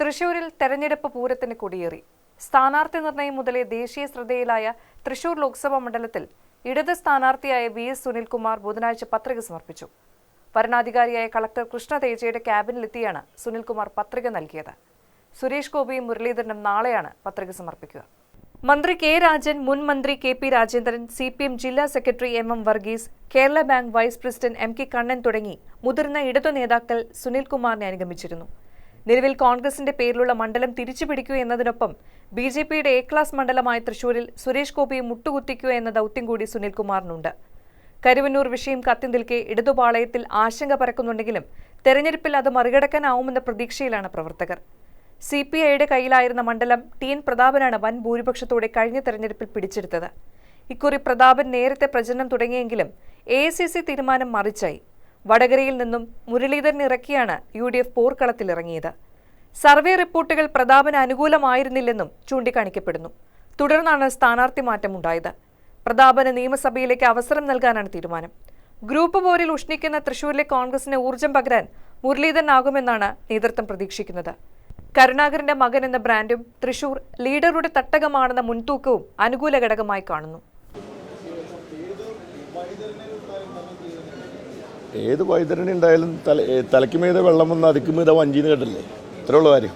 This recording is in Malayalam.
തൃശൂരിൽ തെരഞ്ഞെടുപ്പ് പൂരത്തിന് കൊടിയേറി. സ്ഥാനാർത്ഥി നിർണയം മുതലേ ദേശീയ ശ്രദ്ധയിലായ തൃശൂർ ലോക്സഭാ മണ്ഡലത്തിൽ ഇടത് സ്ഥാനാർത്ഥിയായ വി എസ് സുനിൽകുമാർ ബുധനാഴ്ച പത്രിക സമർപ്പിച്ചു. വരണാധികാരിയായ കളക്ടർ കൃഷ്ണ തേജയുടെ ക്യാബിനിലെത്തിയാണ് സുനിൽകുമാർ പത്രിക നൽകിയത്. സുരേഷ് ഗോപിയും മുരളീധരനും നാളെയാണ് പത്രിക സമർപ്പിക്കുക. മന്ത്രി കെ രാജൻ മുൻ മന്ത്രി K P Rajendran C P M ജില്ലാ secretary M M Varghese Kerala bank vice president M K Kannan തുടങ്ങി മുതിർന്ന ഇടതു നേതാക്കൾ സുനിൽകുമാറിനെ അനുഗമിച്ചിരുന്നു. നിലവിൽ കോൺഗ്രസിന്റെ പേരിലുള്ള മണ്ഡലം തിരിച്ചുപിടിക്കുക എന്നതിനൊപ്പം ബി ജെ പിയുടെ എ ക്ലാസ് മണ്ഡലമായ തൃശൂരിൽ സുരേഷ് ഗോപിയെ മുട്ടുകുത്തിക്കുക എന്ന ദൗത്യം കൂടി സുനിൽകുമാറിനുണ്ട്. കരുവന്നൂർ വിഷയം കത്തി നിൽക്കെ ഇടതുപാളയത്തിൽ ആശങ്ക പരക്കുന്നുണ്ടെങ്കിലും തെരഞ്ഞെടുപ്പിൽ അത് മറികടക്കാനാവുമെന്ന പ്രതീക്ഷയിലാണ് പ്രവർത്തകർ. സി പി ഐയുടെ കയ്യിലായിരുന്ന മണ്ഡലം ടി എൻ പ്രതാപനാണ് വൻ ഭൂരിപക്ഷത്തോടെ കഴിഞ്ഞ തെരഞ്ഞെടുപ്പിൽ പിടിച്ചെടുത്തത്. ഇക്കുറി പ്രതാപൻ നേരത്തെ പ്രചരണം തുടങ്ങിയെങ്കിലും എ തീരുമാനം മറിച്ചായി. വടകരയിൽ നിന്നും മുരളീധരൻ ഇറക്കിയാണ് യു ഡി എഫ് പോർക്കളത്തിലിറങ്ങിയത്. സർവേ റിപ്പോർട്ടുകൾ പ്രതാപന് അനുകൂലമായിരുന്നില്ലെന്നും ചൂണ്ടിക്കാണിക്കപ്പെടുന്നു. തുടർന്നാണ് സ്ഥാനാർത്ഥി മാറ്റമുണ്ടായത്. പ്രതാപന് നിയമസഭയിലേക്ക് അവസരം നൽകാനാണ് തീരുമാനം. ഗ്രൂപ്പ് പോരിൽ ഉഷ്ണിക്കുന്ന തൃശൂരിലെ കോൺഗ്രസിന് ഊർജം പകരാൻ മുരളീധരനാകുമെന്നാണ് നേതൃത്വം പ്രതീക്ഷിക്കുന്നത്. കരുണാകരന്റെ മകൻ എന്ന ബ്രാൻഡും തൃശൂർ ലീഡറുടെ തട്ടകമാണെന്ന മുൻതൂക്കവും അനുകൂല ഘടകമായി കാണുന്നു. ഏത് വൈതരണി ഉണ്ടായാലും തല തലയ്ക്ക് മീത വെള്ളം വന്ന് അതിക്ക് മീത വഞ്ചിന്ന് കേട്ടില്ലേ ഇത്രേ ഉള്ള കാര്യം.